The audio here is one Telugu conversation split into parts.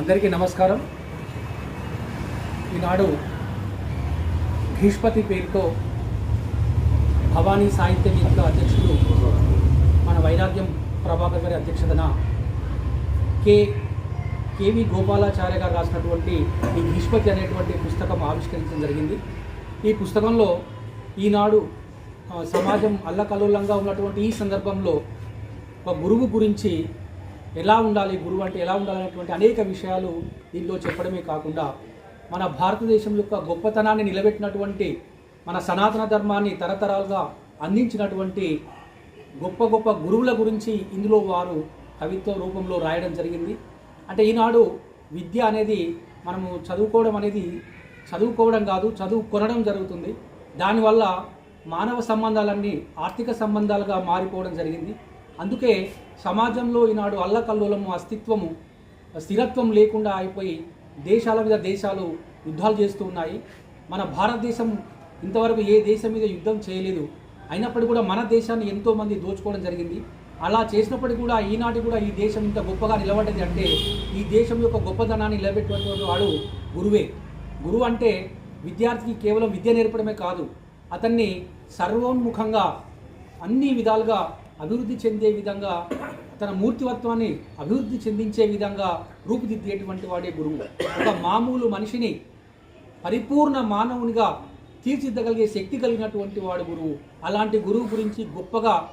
అందరికీ నమస్కారం. ఈనాడు భీష్పతి పేరుతో భవానీ సాహిత్య వేదిక అధ్యక్షుడు మన వైరాగ్యం ప్రభాకర్ గారి అధ్యక్షతన కే. కేవి గోపాలాచార్య గారు రాసినటువంటి ఈ భీష్పతి అనేటువంటి పుస్తకం ఆవిష్కరించడం జరిగింది. ఈ పుస్తకంలో ఈనాడు సమాజం అల్లకల్లోలంగా ఉన్నటువంటి ఈ సందర్భంలో ఒక గురువు గురించి ఎలా ఉండాలి గురువు అంటే ఎలా ఉండాలనేటువంటి అనేక విషయాలు దీనిలో చెప్పడమే కాకుండా మన భారతదేశం యొక్క గొప్పతనాన్ని నిలబెట్టినటువంటి మన సనాతన ధర్మాన్ని తరతరాలుగా అందించినటువంటి గొప్ప గొప్ప గురువుల గురించి ఇందులో వారు కవిత్వ రూపంలో రాయడం జరిగింది. అంటే ఈనాడు విద్య అనేది మనము చదువుకోవడం అనేది చదువుకోవడం కాదు చదువు కొనడం జరుగుతుంది. దానివల్ల మానవ సంబంధాలన్నీ ఆర్థిక సంబంధాలుగా మారిపోవడం జరిగింది. అందుకే సమాజంలో ఈనాడు అల్లకల్లోలము అస్తిత్వము స్థిరత్వం లేకుండా అయిపోయి దేశాల మీద దేశాలు యుద్ధాలు చేస్తూ ఉన్నాయి. మన భారతదేశం ఇంతవరకు ఏ దేశం మీద యుద్ధం చేయలేదు. అయినప్పటికీ కూడా మన దేశాన్ని ఎంతోమంది దోచుకోవడం జరిగింది. అలా చేసినప్పటికీ కూడా ఈనాటి కూడా ఈ దేశం ఇంత గొప్పగా నిలబడ్డది అంటే ఈ దేశం యొక్క గొప్పతనాన్ని నిలబెట్టినటువంటి వాడు గురువే. గురువు అంటే విద్యార్థికి కేవలం విద్య నేర్పడమే కాదు అతన్ని సర్వోన్ముఖంగా అన్ని విధాలుగా అభివృద్ధి చెందే విధంగా తన మూర్తివత్వాన్ని అభివృద్ధి చెందించే విధంగా రూపుదిద్దేటువంటి వాడే గురువు. ఒక మామూలు మనిషిని పరిపూర్ణ మానవునిగా తీర్చిదిద్దగలిగే శక్తి కలిగినటువంటి వాడు గురువు. అలాంటి గురువు గురించి గొప్పగా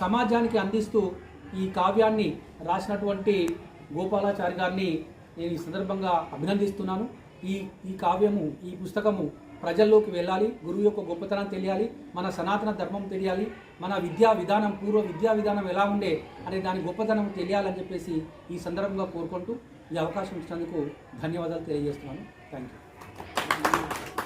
సమాజానికి అందిస్తూ ఈ కావ్యాన్ని రాసినటువంటి గోపాలాచారి గారిని నేను ఈ సందర్భంగా అభినందిస్తున్నాను. ఈ ఈ కావ్యము ఈ పుస్తకము ప్రజల్లోకి వెళ్ళాలి గురువు యొక్క గొప్పతనం తెలియాలి మన సనాతన ధర్మం తెలియాలి మన విద్యా విధానం పూర్వ విద్యా విధానం ఎలా ఉండే అనే దాని గొప్పతనం తెలియాలని చెప్పేసి ఈ సందర్భంగా కోరుకుంటూ ఈ అవకాశం ఇచ్చినందుకు ధన్యవాదాలు తెలియజేస్తున్నాను. Thank you